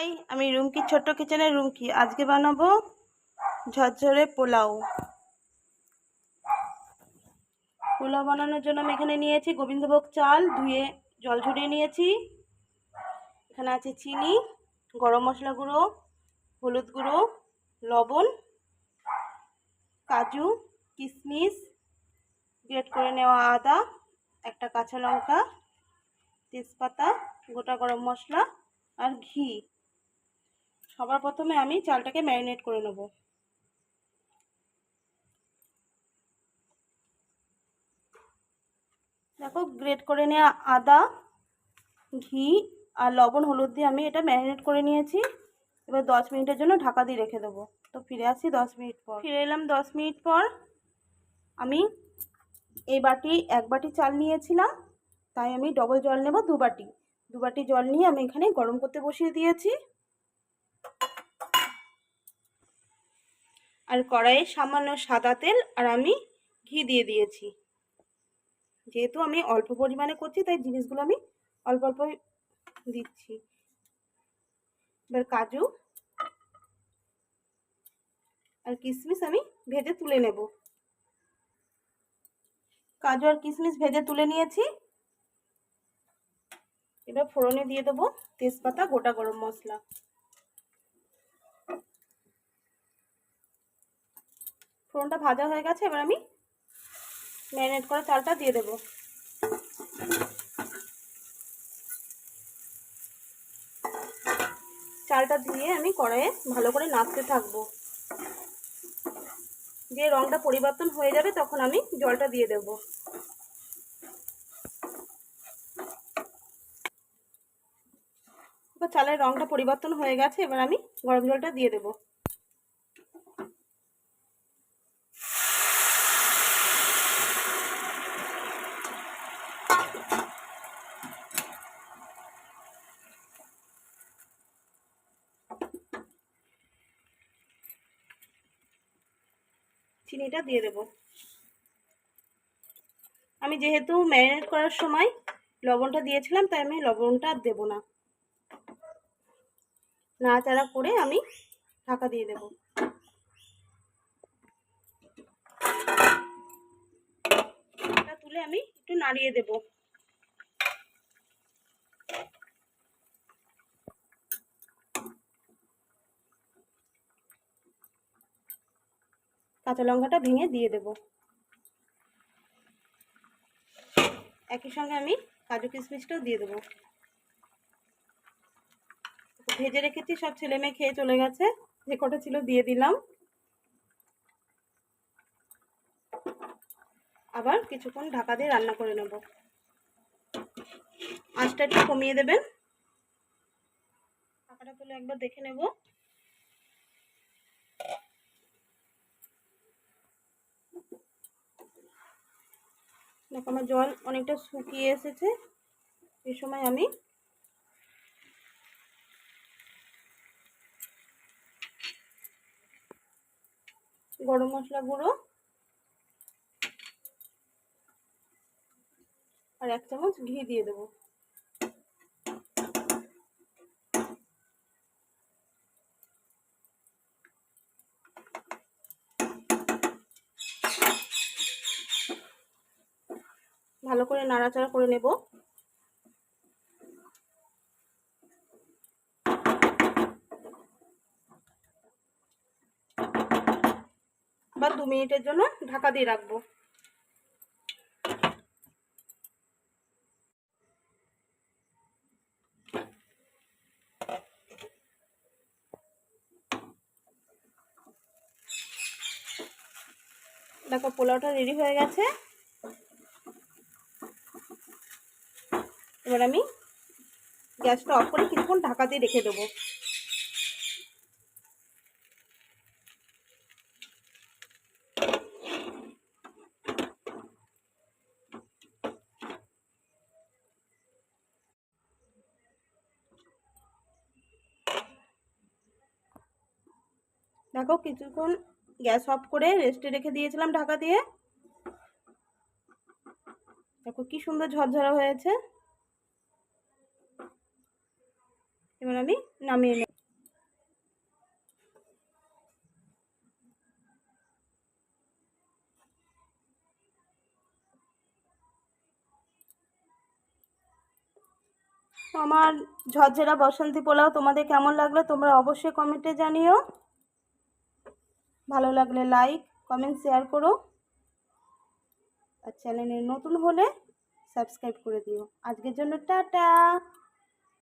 High আমি রুমকি, ছোট্ট কিচেনের রুমকি। আজকে বানাবো ঝরঝরে পোলাও। পোলাও বানানোর জন্য আমি এখানে নিয়েছি গোবিন্দভোগ চাল, ধুয়ে জল ঝরিয়ে নিয়েছি। এখানে আছে চিনি, গরম মশলা গুঁড়ো, হলুদ গুঁড়ো, লবণ, কাজু কিশমিশ গ্রেট করে নেওয়া আদা, একটা কাঁচা লঙ্কা, তেজপাতা, গোটা গরম মশলা আর ঘি। সবার প্রথমে আমি চালটাকে ম্যারিনেট করে নেব। দেখো, গ্রেট করে নেওয়া আদা, ঘি আর লবণ, হলুদ দিয়ে আমি এটা ম্যারিনেট করে নিয়েছি। এবার দশ মিনিটের জন্য ঢাকা দিয়ে রেখে দেবো। তো ফিরে আসি দশ মিনিট পর। ফিরে এলাম দশ মিনিট পর। আমি এই বাটি, এক বাটি চাল নিয়েছিলাম, তাই আমি ডবল জল নেব দু বাটি। দু বাটি জল নিয়ে আমি এখানে গরম করতে বসিয়ে দিয়েছি। আর কড়াইয়ে সামান্য সাদা তেল আর আমি ঘি দিয়ে দিয়েছি। যেহেতু আমি অল্প পরিমাণে করছি, তাই জিনিসগুলো আমি অল্প অল্প দিচ্ছি। এবার কাজু আর কিশমিশ আমি ভেজে তুলে নেব। কাজু আর কিশমিশ ভেজে তুলে নিয়েছি। এবার ফোড়নে দিয়ে দেবো তেজপাতা, গোটা গরম মশলা। ফোড়নটা ভাজা হয়ে গেছে, এবার আমি ম্যারিনেট করা চালটা দিয়ে দেবো। চালটা দিয়ে আমি কড়াইয়ে ভালো করে নাচতে থাকব। যে রঙটা পরিবর্তন হয়ে যাবে, তখন আমি জলটা দিয়ে দেব। চালের রঙটা পরিবর্তন হয়ে গেছে, এবার আমি গরম জলটা দিয়ে দেব। চিনিটা দিয়ে দেব। আমি যেহেতু ম্যারিনেট করার সময় লবণটা দিয়েছিলাম, তাই আমি লবণটা দেব না। নাড়াচাড়া করে আমি ঢাকা দিয়ে দেব। তুলে আমি একটু নাড়িয়ে দেব। কাঁচা লঙ্কাটা ভেঙে দিয়ে দেব। একই সঙ্গে আমি কাজু কিশমিশটাও দিয়ে দেবো। ভেজে রেখেছি, সব ছেলে মেয়ে খেয়ে চলে গেছে। যে কটা ছিল দিয়ে দিলাম। আবার কিছুক্ষণ ঢাকা দিয়ে রান্না করে নেব। আঁচটা একটু কমিয়ে দেবেন। ঢাকাটা তুলে একবার দেখে নেব। দেখো আমার জল অনেকটা শুকিয়ে এসেছে। এই সময় আমি গরম মশলা গুঁড়ো আর এক চামচ ঘি দিয়ে দেবো। ভালো করে নাড়াচাড়া করে নেব। বা দু মিনিটের জন্য ঢাকা দিয়ে রাখব। দেখো পোলাওটা রেডি হয়ে গেছে। এবার আমি গ্যাসটা অফ করে কিছুক্ষণ ঢাকা দিয়ে রেখে দেবো। দেখো কিছুক্ষণ গ্যাস অফ করে রেস্টে রেখে দিয়েছিলাম ঢাকা দিয়ে। দেখো কি সুন্দর ঝরঝরা হয়েছে এবার এবার আমি নামিয়ে নেব। আমার ঝরঝরা বসন্তী পোলাও তোমাদের কেমন লাগল তোমরা অবশ্যই কমেন্টে জানিও। ভালো লাগলে লাইক কমেন্ট শেয়ার করো। আর চ্যানেলে নতুন হলে সাবস্ক্রাইব করে দিও। আজকের জন্য টাটা।